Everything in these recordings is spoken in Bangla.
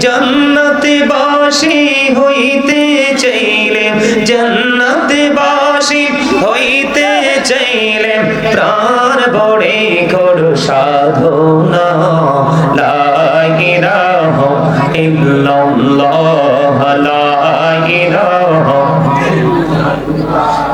জান্নাতে বাসি হইতে চাইলে জান্নাতে বাসি হইতে চাইলে প্রাণ বড়ে করো সাধনা, লা ইলাহা ইল্লাল্লাহ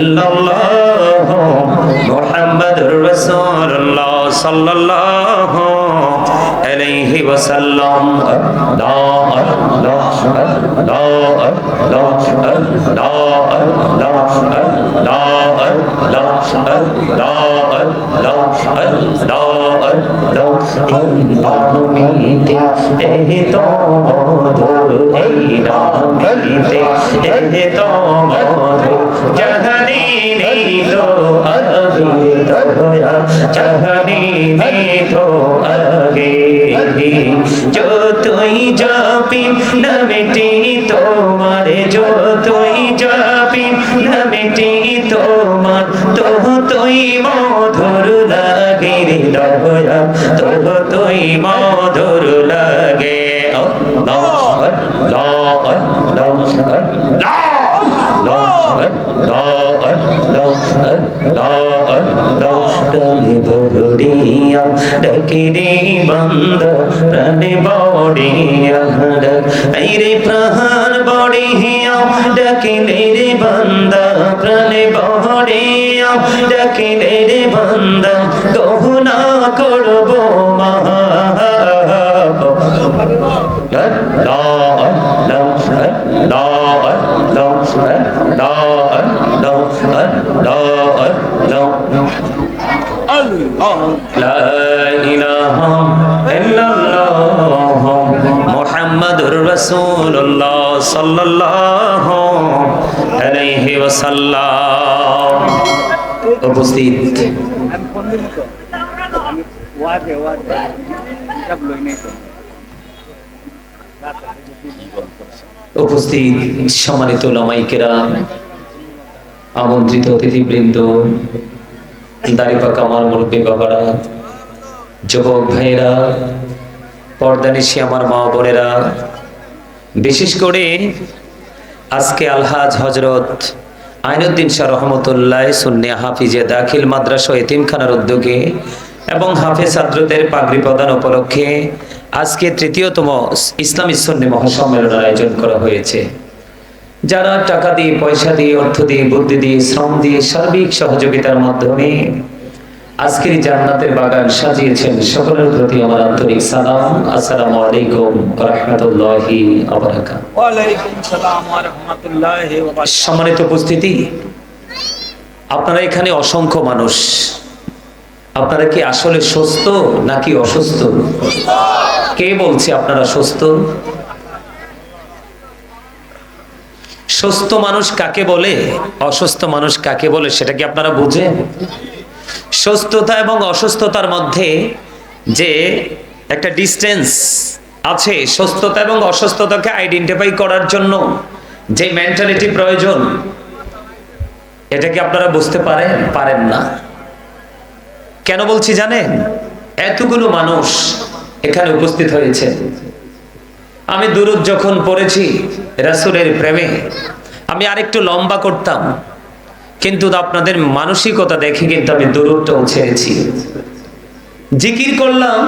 ইল্লাল্লাহ মুহাম্মাদুর রাসূলুল্লাহ সাল্লাল্লাহু আলাইহি ওয়াসাল্লাম। লা লা লা লা লা লা লা লা লা এই তো এই তো চাহনি তো আগে দয়া চাহনি তো আগে। যো তুই যাবি না মেটি তোমার যো তুই যাবি না মেটি তোমার। তো তুই মা আল্লাহ বন্ধ প্রাণে বড়িয়া রে প্রাণ বড়িয়া ডাকিলে রে বন্ধ প্রাণে বড়িয়া ডাকিলে রে বন্ধ উপস্থিত। উপস্থিত সম্মানিত লামাইকেরা আমন্ত্রিত অতিথিবৃন্দ দাড়িপাকা আমার মুরব্বী বাবারা, যুবক ভাইয়েরা পর্দানিশি আমার মা বোনেরা, বিশেষ করে আজকে আলহাজ হজরত আইনুদ্দিন শাহ রহমতুল্লাহ সুন্নিয়া হাফিজে দাখিল মাদ্রাসা এতিমখানার উদ্যোগে এবং হাফেজ ছাত্রদের পাগড়ি প্রদান উপলক্ষে আজকে তৃতীয়তম ইসলামী সন্নি মহাসম্মেলনের আয়োজন করা হয়েছে। যারা টাকা দিয়ে পয়সা দিয়ে অর্থ দিয়ে বুদ্ধি দিয়ে শ্রম দিয়ে সার্বিক সহযোগিতার মাধ্যমে আজকের জান্নাতের বাগান সাজিয়েছেন সকলের প্রতি আমার আন্তরিক সালাম। আসসালামু আলাইকুম ওয়া রাহমাতুল্লাহি ওয়া বারাকাতুহু ওয়া আলাইকুম সালাম ওয়া রাহমাতুল্লাহি ওয়া বারাকাতুহু সম্মানিত উপস্থিতি আপনারা এখানে অসংখ্য মানুষ। আপনারা কি আসলে সুস্থ নাকি অসুস্থ? কে বলছে আপনারা সুস্থ? সুস্থ মানুষ কাকে বলে? অসুস্থ মানুষ কাকে বলে সেটা কি আপনারা বুঝেন? সুস্থতা এবং অসুস্থতার মধ্যে যে একটা ডিস্টেন্স আছে, সুস্থতা এবং অসুস্থতাকে আইডেন্টিফাই করার জন্য যে মেন্টালিটি প্রয়োজন, এটা কি আপনারা বুঝতে পারেন? পারেন না। কেন বলছি জানেন? এতগুলো মানুষ এখানে উপস্থিত হয়েছে। আমি দুরুদ যখন পড়েছি রাসূলের প্রেমে, আমি আরেকটু লম্বা করতাম, কিন্তু আপনাদের মানসিকতা দেখে কিন্তু আমি দূরত্বও ছেড়েছি জিকির করলাম,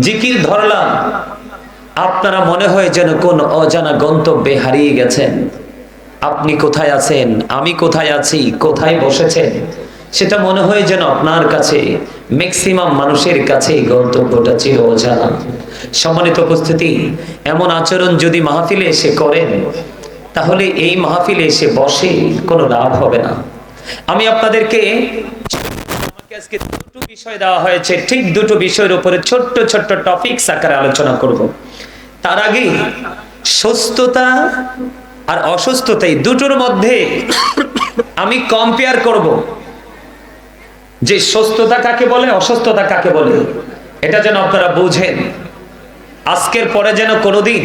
জিকির ধরলাম, আপনারা মনে হয় যেন কোন অজানা গন্তব্যে হারিয়ে গেছেন। আপনি কোথায় আছেন? আমি কোথায় আছি? কোথায় বসেছেন? সেটা মনে হয় যেন আপনার কাছে ম্যাক্সিমাম মানুষের কাছে গন্তব্যটা চির অজানা সম্মানিত উপস্থিতি, এমন আচরণ যদি মাহফিলে এসে করেন, তাহলে এই মাহফিলে এসে বসে কোনো লাভ হবে না। আমি আপনাদেরকে আজকে দুটো বিষয় দেওয়া হয়েছে, ঠিক দুটো বিষয়ের উপরে ছোট্ট ছোট্ট টপিকস আকারে আলোচনা করব। তার আগে সুস্থতা আর অসুস্থতা দুটোর মধ্যে আমি কম্পেয়ার করব। যে সুস্থতা কাকে বলে, অসুস্থতা কাকে বলে? এটা যেন আপনারা বুঝেন। আজকের পরে যেন কোনোদিন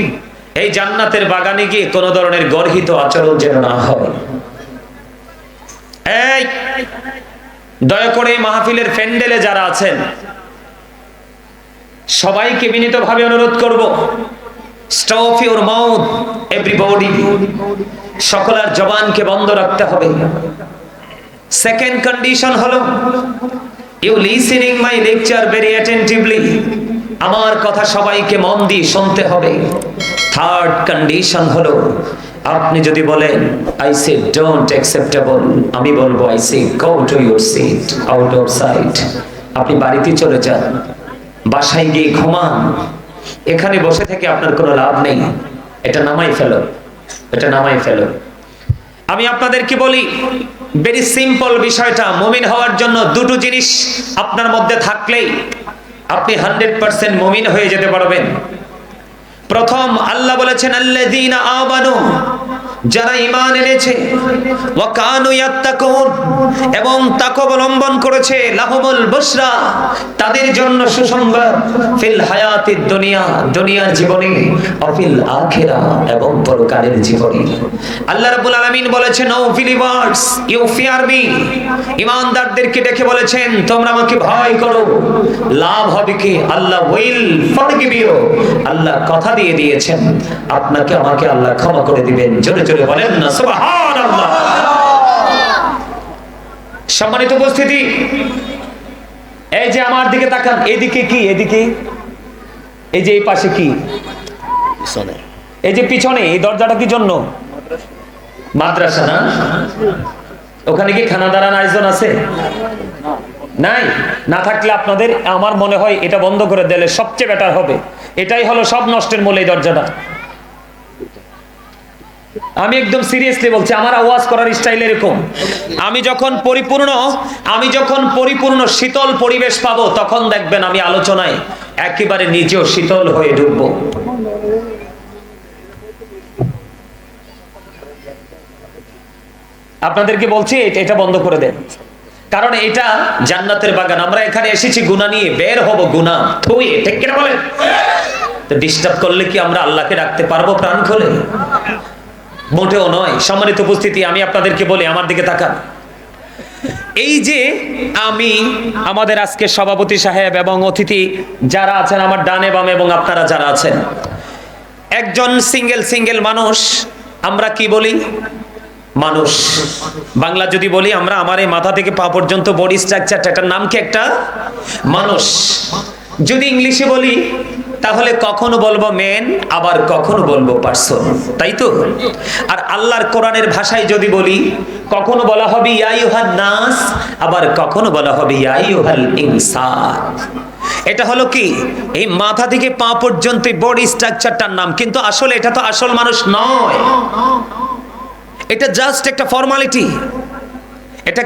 এই জান্নাতের বাগানে গিয়ে কোনো ধরনের গর্হিত আচরণ যেন না হয়। এই, দয়া করে এই মাহফিলের ফ্যান্ডেলে যারা আছেন, সবাইকে বিনীতভাবে অনুরোধ করব স্টপ ইউর মাউথ, এভরিবডি, সকলের জবানকে বন্ধ রাখতে হবে। সেকেন্ড কন্ডিশন হলো you listening my lecture very attentively আমার কথা সবাইকে মন দিয়ে শুনতে হবে। থার্ড কন্ডিশন হলো, আপনি যদি বলেন আই সে ডোন্ট অ্যাকসেপ্টেবল আমি বলব I say go to your seat out of sight আপনি বাড়িতে চলে যান, বাসায় গিয়ে ঘুমান। এখানে বসে থেকে আপনার কোনো লাভ নেই। এটা নামাই ফেলো। এটা নামাই ফেলো। আমি আপনাদেরকে বলি ভেরি সিম্পল বিষয়টা, মুমিন হওয়ার জন্য দুটো জিনিস আপনার মধ্যে থাকলেই আপনি হান্ড্রেড পার্সেন্ট মুমিন হয়ে যেতে পারবেন। প্রথম, আল্লাহ বলেছেন আমানু যারা ঈমান এনেছে এবং তাকওয়া অবলম্বন করেছে লাহুমুল বুশরা, তাদের জন্য সুসংবাদ, ফিল হায়াতিদ দুনিয়া, দুনিয়ার জীবনে অফিল আখিরা, এবং পরকালের জীবনে। আল্লাহ রাব্বুল আলামিন বলেছেন, O believers you fear me ঈমানদারদেরকে ডেকে বলেছেন, তোমরা আমাকে ভয় করো। লাভ হবে কি? আল্লাহ উইল ফরগিভ ইউ আল্লাহ কথা দিয়ে দিয়েছেন, আপনাকে আমাকে আল্লাহ ক্ষমা করে দিবেন। জোরে জোরে বলেন না সুবহানাল্লাহ। সম্মানিত উপস্থিতি এই যে আমার দিকে তাকান এদিকে কি এদিকে? এই যে এই পাশে কি? এই যে পিছনে এই দরজাটা কি জন্য? মাদ্রাসা না? ওখানে কি খানা দাঁড়ান আয়োজন আছে? নাই? না থাকলে আপনাদের আমার মনে হয় এটা বন্ধ করে দিলে সবচেয়ে বেটার হবে। এটাই হলো সব নষ্টের মূল এই দরজাটা। আমি একদম সিরিয়াসলি বলছি, আমার আওয়াজ করার স্টাইল এরকম। আমি যখন পরিপূর্ণ, আমি যখন পরিপূর্ণ শীতল পরিবেশ পাবো, তখন দেখবেন আমি আলোচনায় একেবারে নিজেও শীতল হয়ে ঢুকবো আপনাদেরকে বলছি, এটা- বন্ধ করে দেন। কারণ এটা জান্নাতের বাগান। আমরা এখানে এসেছি গুণা নিয়ে, বের হব গুণা থুয়ে ঠিক কিনা বলেন? ডিস্টার্ব করলে কি আমরা আল্লাহকে ডাকতে পারব প্রাণ খোলে? মোটেও নয়, সম্মানিত উপস্থিতি, আমি আপনাদেরকে বলি, আমার দিকে তাকান। এই যে আমি আমাদের আজকে সভাপতি সাহেব এবং অতিথি যারা আছেন, আমার ডানে বামে এবং আপনারা যারা আছেন, একজন সিঙ্গেল সিঙ্গেল মানুষ, আমরা কি বলি? মানুষ। বাংলা যদি বলি, আমরা আমার এই মাথা থেকে পা পর্যন্ত বডি স্ট্রাকচারটা এটার নাম কি একটা? মানুষ। যদি ইংলিশে বলি তাহলে কখনো বলব মেন আবার কখনো বলব পার্সন তাই তো? আর আল্লাহর কোরআনের ভাষায় যদি বলি, কখনো বলা হবে ইয়াইহান নাস আবার কখনো বলা হবে ইয়াইহাল ইনসান এটা হলো কি? এই মাথা থেকে পা পর্যন্ত বডি স্ট্রাকচারটার নাম, কিন্তু আসলে এটা তো আসল মানুষ নয়। এটা জাস্ট একটা ফর্মালিটি এটা